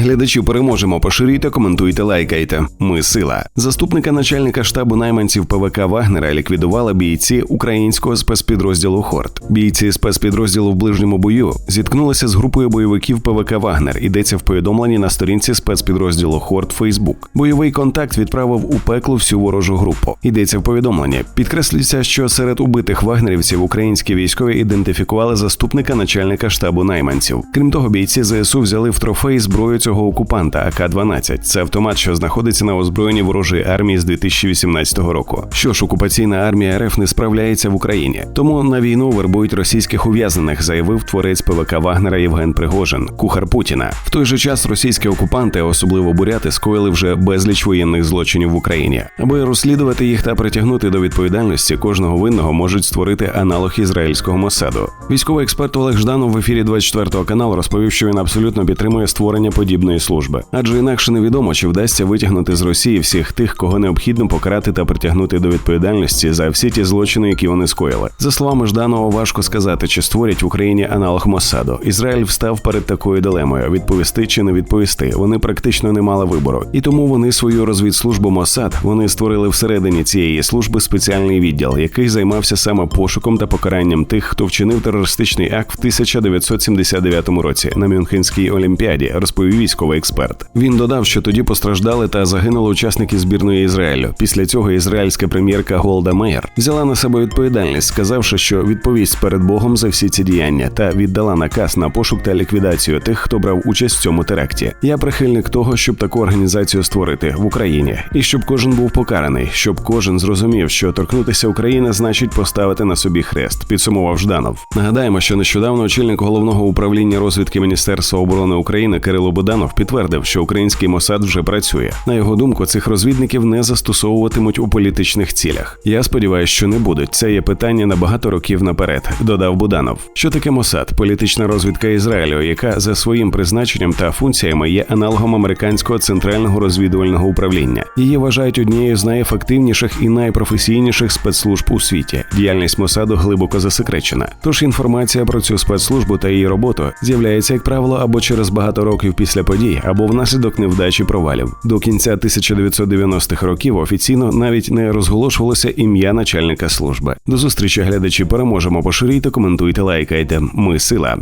Глядачі переможемо. Поширюйте, коментуйте, лайкайте. Ми сила. Заступника начальника штабу найманців ПВК Вагнера ліквідували бійці українського спецпідрозділу Хорт. Бійці спецпідрозділу в ближньому бою зіткнулися з групою бойовиків ПВК Вагнер. Йдеться в повідомленні на сторінці спецпідрозділу Хорт Фейсбук. Бойовий контакт відправив у пекло всю ворожу групу. Йдеться в повідомленні. Підкреслюється, що серед убитих вагнерівців українські військові ідентифікували заступника начальника штабу найманців. Крім того, бійці ЗСУ взяли в трофей зброю цього окупанта АК-12. Це автомат, що знаходиться на озброєнні ворожої армії з 2018 року. Що ж, окупаційна армія РФ не справляється в Україні, тому на війну вербують російських ув'язнених, заявив творець ПВК Вагнера Євген Пригожин, кухар Путіна. В той же час російські окупанти, особливо буряти, скоїли вже безліч воєнних злочинів в Україні. Аби розслідувати їх та притягнути до відповідальності, кожного винного можуть створити аналог ізраїльського Мосаду. Військовий експерт Олег Жданов в ефірі 24 каналу розповів, що він абсолютно підтримує створення подібної служби, адже інакше невідомо, чи вдасться витягнути з Росії всіх тих, кого необхідно покарати та притягнути до відповідальності за всі ті злочини, які вони скоїли. За словами Жданова, важко сказати, чи створять в Україні аналог Мосаду. Ізраїль встав перед такою дилемою: відповісти чи не відповісти. Вони практично не мали вибору, і тому вони свою розвідслужбу Мосад вони створили всередині цієї служби спеціальний відділ, який займався саме пошуком та покаранням тих, хто вчинив терористичний акт в 1979 році на Мюнхенській олімпіаді, розповів військовий експерт. Він додав, що тоді постраждали та загинули учасники збірної Ізраїлю. Після цього ізраїльська прем'єрка Голда Меєр взяла на себе відповідальність, сказавши, що відповість перед Богом за всі ці діяння та віддала наказ на пошук та ліквідацію тих, хто брав участь в цьому теракті. Я прихильник того, щоб таку організацію створити в Україні, і щоб кожен був покараний, щоб кожен зрозумів, що торкнутися України значить поставити на собі хрест. Підсумував Жданов. Нагадаємо, що нещодавно очільник головного управління розвідки Міністерства оборони України Кирило Буданов підтвердив, що український Мосад вже працює. На його думку, цих розвідників не застосовуватимуть у політичних цілях. Я сподіваюся, що не будуть. Це є питання на багато років наперед. Додав Буданов. Що таке Мосад? Політична розвідка Ізраїлю, яка за своїм призначенням та функціями є аналогом американського центрального розвідувального управління. Її вважають однією з найефективніших і найпрофесійніших спецслужб у світі. Діяльність Мосаду глибоко засекречена. Тож інформація про цю спецслужбу та її роботу з'являється, як правило, або через багато років після подій, або внаслідок невдачі провалів. До кінця 1990-х років офіційно навіть не розголошувалося ім'я начальника служби. До зустрічі глядачі переможемо. Поширюйте, коментуйте, лайкайте. Ми сила.